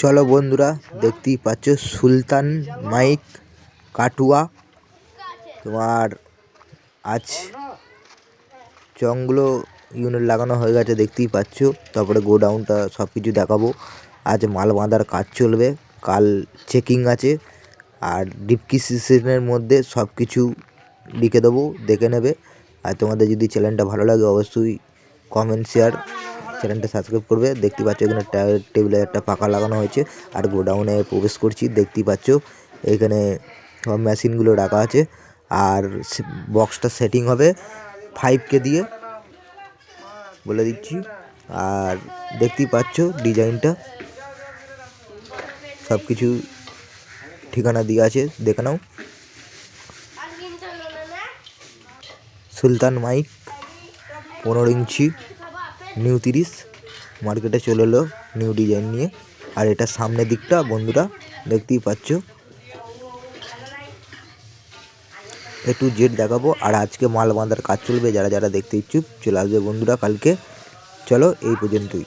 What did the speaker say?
চলো বন্ধুরা, দেখতেই পাচ্ছ সুলতান মাইক কাটুয়া। তোমার আজ চংগুলো ইউনিট লাগানো হয়ে গেছে, দেখতেই পাচ্ছ। তারপরে গোডাউনটা সব কিছু দেখাবো। আজ মাল বাঁধার কাজ চলবে, কাল চেকিং আছে, আর ডিপকি সিস্টেমের মধ্যে সব কিছু লিখে দেবো, দেখে নেবে। আর তোমাদের যদি চ্যানেলটা ভালো লাগে, অবশ্যই কমেন্ট শেয়ার চ্যানেলটা সাবস্ক্রাইব করবে। দেখতে পাচ্ছ এখানে টেবিলে একটা পাখা লাগানো হয়েছে। আর গোডাউনে প্রবেশ করছি, দেখতেই পাচ্ছ। এখানে মেশিনগুলো রাখা আছে। আর বক্সটা সেটিং হবে ফাইভ কে দিয়ে। বলে দিচ্ছি। আর দেখতেই পাচ্ছ ডিজাইনটা সব কিছু ঠিকানা দিয়ে আছে, দেখে নাও। সুলতান মাইক, পনেরো ইঞ্চি। নিউ তিরিশ মার্কেটে চলে এলো নিউ ডিজাইন নিয়ে। আর এটা সামনের দিকটা, বন্ধুরা, দেখতেই পাচ্ছ। একটু জেট দেখাবো, আর আজকে মাল বাঁধার কাজ চলবে, যারা যারা দেখতে ইচ্ছুক, চলে আসবে বন্ধুরা কালকে। চলো, এই পর্যন্তই।